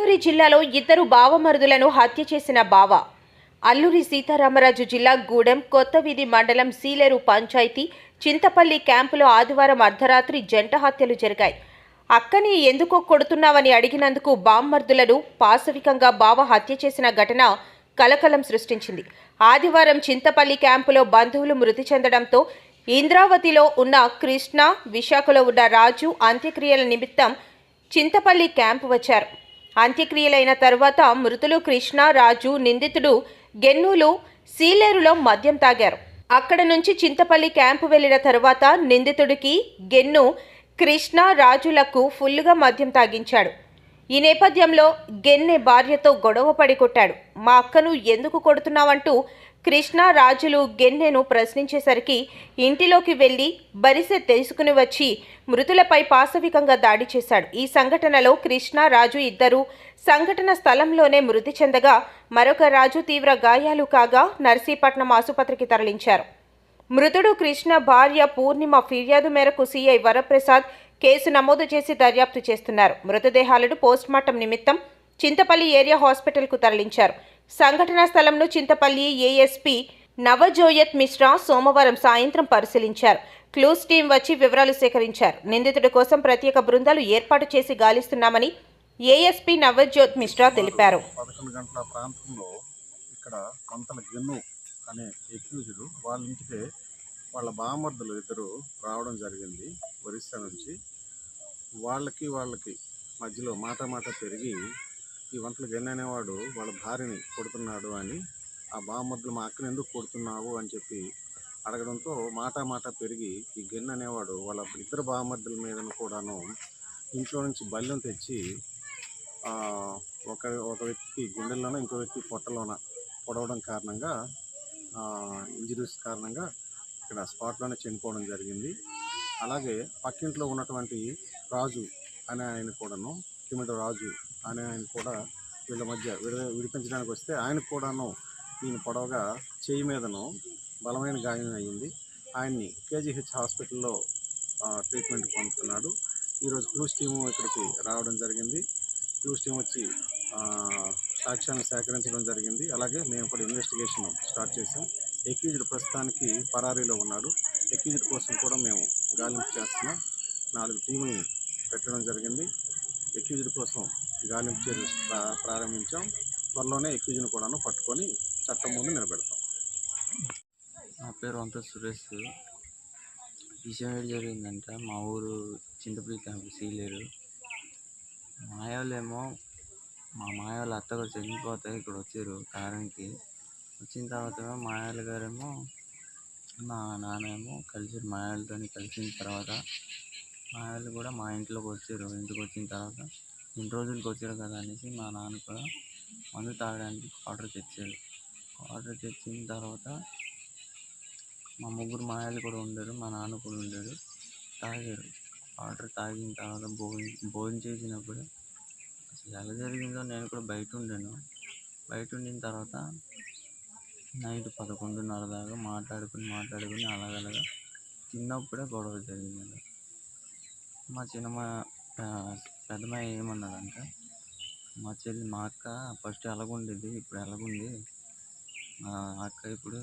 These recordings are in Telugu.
అల్లూరి జిల్లాలో ఇద్దరు బావమరుదులను హత్య చేసిన బావ. అల్లూరి సీతారామరాజు జిల్లా గూడెం కొత్తవీధి మండలం సీలేరు పంచాయతీ చింతపల్లి క్యాంపులో ఆదివారం అర్ధరాత్రి జంట హత్యలు జరిగాయి. అక్కని ఎందుకో కొడుతున్నావని అడిగినందుకు బామ్మర్దులను పాశవికంగా బావ హత్య చేసిన ఘటన కలకలం సృష్టించింది. ఆదివారం చింతపల్లి క్యాంపులో బంధువులు మృతి చెందడంతో ఇంద్రావతిలో ఉన్న కృష్ణ విశాఖలో ఉన్న రాజు అంత్యక్రియల నిమిత్తం చింతపల్లి క్యాంపు వచ్చారు. అంత్యక్రియలైన తర్వాత మృతులు కృష్ణ రాజు నిందితుడు గెన్నూలు సీలేరులో మద్యం తాగారు. అక్కడ నుంచి చింతపల్లి క్యాంపు వెళ్ళిన తర్వాత నిందితుడికి గెన్ను కృష్ణ రాజులకు ఫుల్లుగా మద్యం తాగించాడు. ఈ నేపథ్యంలో గెన్నె భార్యతో గొడవ పడి కొట్టాడు. మా అక్కను ఎందుకు కొడుతున్నావంటూ కృష్ణ రాజులు గెన్నెను ప్రశ్నించేసరికి ఇంటిలోకి వెళ్ళి బరిసె తెలుసుకుని వచ్చి మృతులపై పాశవికంగా దాడి చేశాడు. ఈ సంఘటనలో కృష్ణ రాజు ఇద్దరు సంఘటన స్థలంలోనే మృతి చెందగా మరొక రాజు తీవ్ర గాయాలు కాగా నర్సీపట్నం ఆసుపత్రికి తరలించారు. మృతుడు కృష్ణ భార్య పూర్ణిమ ఫిర్యాదు మేరకు సీఐ వరప్రసాద్ కేసు నమోదు చేసి దర్యాప్తు చేస్తున్నారు. మృతదేహాలను పోస్ట్మార్టం నిమిత్తం చింతపల్లి ఏరియా హాస్పిటల్కు తరలించారు. సంఘటనా స్థలంను చింతపల్లి ఏఎస్పీ నవజోయత్ మిశ్రా సోమవారం సాయంత్రం పరిశీలించారు. క్లూస్ టీం వచ్చి వివరాలు సేకరించారు. నిందితుడి కోసం ప్రత్యేక బృందాలు ఏర్పాటు చేసి గాలిస్తున్నామని ఏఎస్పీ నవజోత్ మిశ్రా తెలిపారు. పదకొండు గంటల ప్రాంతంలో ఇక్కడ కొంతల గెన్ను అనే ఎక్యూజ్డ్ వాళ్ళ ఇంటికి వాళ్ళ బామర్దులు ఇద్దరు రావడం జరిగింది ఒరిస్సా నుంచి. వాళ్ళకి వాళ్ళకి మధ్యలో మాట మాట పెరిగి ఈ వంటలు గెన్ను అనేవాడు వాళ్ళ భార్యని కొడుతున్నాడు అని ఆ బామ్మద్దులు మా అక్కని ఎందుకు కొడుతున్నావు? అని చెప్పి అడగడంతో మాట మాట పెరిగి ఈ గెన్ అనేవాడు వాళ్ళ ఇద్దరు బామ్మద్దుల మీదను కూడాను ఇంట్లో నుంచి బల్లెం తెచ్చి ఒక ఒక వ్యక్తి గుండెల్లోన ఇంకో వ్యక్తి పొట్టలోన పొడవడం కారణంగా ఇంజరీస్ కారణంగా ఇక్కడ స్పాట్లోనే చనిపోవడం జరిగింది. అలాగే పక్కింట్లో ఉన్నటువంటి రాజు అనే ఆయన కూడాను కిమిడ రాజు అనే ఆయన కూడా వీళ్ళ మధ్య విడ విడిపించడానికి వస్తే ఆయనకు కూడాను ఈయన పొడవగా చేయి మీదను బలమైన గాయం అయ్యింది. ఆయన్ని కేజీహెచ్ హాస్పిటల్లో ట్రీట్మెంట్ పొందుతున్నాడు. ఈరోజు క్లూస్ టీము ఇక్కడికి రావడం జరిగింది. క్లూస్ టీం వచ్చి ఆ, సాక్ష్యాన్ని సేకరించడం జరిగింది. అలాగే మేము కూడా ఇన్వెస్టిగేషన్ స్టార్ట్ చేసాం ఎక్యూజ్డ్ ప్రస్తుతానికి పరారీలో ఉన్నాడు. ఎక్యూజ్డ్ కోసం కూడా మేము గాలింపు చేస్తున్నాం. నాలుగు టీముల్ని పెట్టడం జరిగింది. ఎక్యూజ్డ్ కోసం గాలింపు చర్యలు ప్రారంభించాం. త్వరలోనే ఎక్యూజ్ని కూడాను పట్టుకొని చట్టం ముందు నిలబెడతాం. నా పేరు వంత సురేష్. విషయం ఏం జరిగిందంటే మా ఊరు చింతపల్లి క్యాంపు సీలేరు. మాయోళ్ళేమో మా మాయోళ్ళ అత్తగారు చనిపోతే ఇక్కడ వచ్చారు కారానికి. వచ్చిన తర్వాత ఏమో మాయాల గారేమో మా నాన్నేమో కలిసి మాయాలతో కలిసిన తర్వాత మా వాళ్ళు కూడా మా ఇంట్లోకి వచ్చారు. ఇంటికి వచ్చిన తర్వాత ఇన్ని రోజులకి వచ్చారు కదా అనేసి మా నాన్న కూడా మందు తాగడానికి ఆర్డర్ తెచ్చారు ఆర్డర్ తెచ్చిన తర్వాత మా ముగ్గురు మాయాలు కూడా ఉండరు మా నాన్న కూడా ఉండరు. తాగారు. ఆర్డర్ తాగిన తర్వాత భోజనం భోజనం చేసినప్పుడు అసలు ఎలా జరిగిందో నేను కూడా బయట ఉండాను. బయట ఉండిన తర్వాత నైట్ పదకొండున్నర దాకా మాట్లాడుకుని మాట్లాడుకుని అలాగలగా తిన్నప్పుడే గొడవ జరిగింది మా చిన్నమ్మ పెద్దమ్మ ఏమన్నదంటే మా చెల్లి మా అక్క ఫస్ట్ ఎలాగుండేది ఇప్పుడు ఎలాగుంది? మా అక్క ఇప్పుడు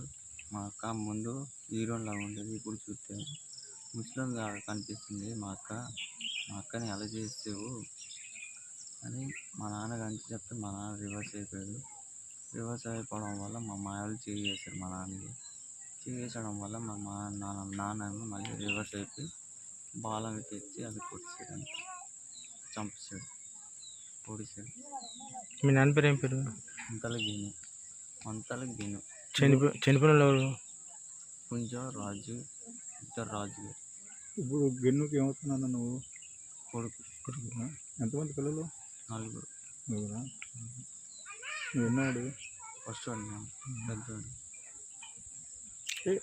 మా అక్క ముందు హీరోయిన్ లాగా ఉండేది ఇప్పుడు చూస్తే ముస్లిం లాగా కనిపిస్తుంది మా అక్క మా అక్కని ఎలా చేసావు? అని మా నాన్న కానీ చెప్తే మా నాన్న రివర్స్ అయిపోయాడు. రివర్స్ అయిపోవడం వల్ల మా మాయలు చేసేసారు మా నాన్నకి చేసేయడం వల్ల మా మా నాన్న నాన్న మళ్ళీ రివర్స్ అయిపోయి బాలం తెచ్చి అది అంతే చంపేసాడు పొడిసాడు మీ నాన్న పేరు ఏం పేరు? అంతల గిను. అంతల గిను. చనిపో చనిపోయిన వాళ్ళు ఎవరు కొంచెం రాజు ఇద్దరు రాజులు. ఇప్పుడు గెన్నుకి ఏమవుతున్నాను నువ్వు? కొడుకు. కొడుకునా? ఎంతమంది పిల్లలు? నలుగురు. నువ్వురా నువ్వు ఎన్నోడు? ఫస్ట్ వాడు నేను పెద్దవాడు. ఏ